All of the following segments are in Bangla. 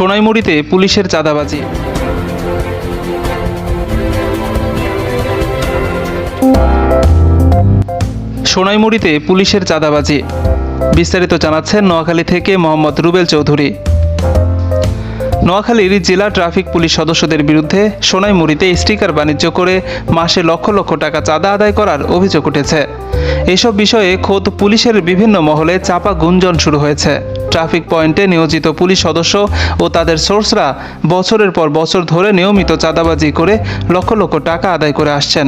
সোনাইমুড়িতে পুলিশের চাঁদাবাজি। সোনাইমুড়িতে পুলিশের চাঁদাবাজি। বিস্তারিত জানাচ্ছেন নোয়াখালী থেকে মোহাম্মদ রুবেল চৌধুরী। নোয়াখালীর জেলা ট্রাফিক পুলিশ সদস্যদের বিরুদ্ধে সোনাইমুড়িতে স্টিকার বাণিজ্য করে মাসে লক্ষ লক্ষ টাকা চাঁদা আদায় করার অভিযোগ উঠেছে। এসব বিষয়ে খোদ পুলিশের বিভিন্ন মহলে চাপা গুঞ্জন শুরু হয়েছে। ট্রাফিক পয়েন্টে নিয়োজিত পুলিশ সদস্য ও তাদের সোর্সরা বছরের পর বছর ধরে নিয়মিত চাঁদাবাজি করে লক্ষ লক্ষ টাকা আদায় করে আসছেন।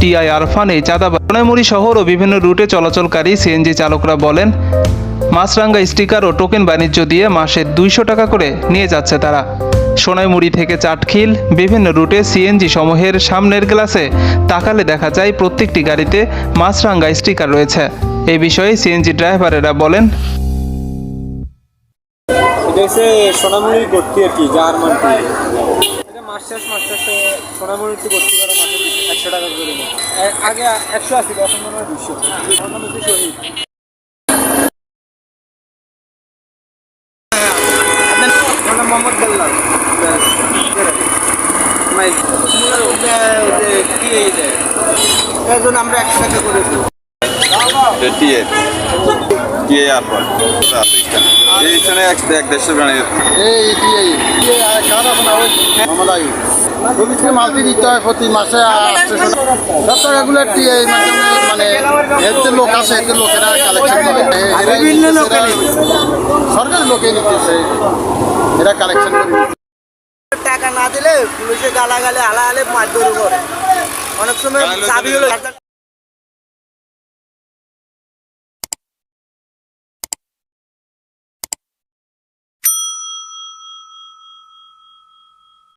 টিআই আরফান এই চাঁদাবাজি সোনাইমুড়ি শহর ও বিভিন্ন রুটে চলাচলকারী সিএনজি চালকরা বলেন, মাছরাঙ্গা স্টিকার ও টোকেন বাণিজ্য দিয়ে মাসে দুইশো টাকা করে নিয়ে যাচ্ছে তারা। সোনাইমুড়ি থেকে চাটখিল বিভিন্ন রুটে সিএনজি সমূহের সামনের গ্লাসে তাকালে দেখা যায় প্রত্যেকটি গাড়িতে মাছরাঙ্গা স্টিকার রয়েছে। এ বিষয়ে সিএনজি ড্রাইভারেরা বলেন এটা হচ্ছে সোনামুড়ি ভর্তি আর কি জার্মান এটা মাস শেষ মাস শেষে সোনামুড়িতে ভর্তি করা মাসে একশো টাকা করে নেয়। এ- আগে একশো আশি এখন মনে হয় দুশো সোনামুড়ি শহীদ আপনার নাম মোহাম্মদ বেল্লাল এখন আমরা একশো টাকা করে দিই টিএ টিএ আর স্থানে এক এক দেড়শো গ্রামের পুলিশকে মালতি দিতে হয় প্রতি মাসে সব টাকাগুলো টিআই মাধ্যমে মানে এতে লোক আছে এতে লোকেরা কালেকশন করে। বিভিন্ন লোকে নিতেছে। এরা কালেকশন করে। টাকা না দিলে পুলিশে গালাগালে আলাহালে মারধর করে। অনেক সময় চাবি হলো।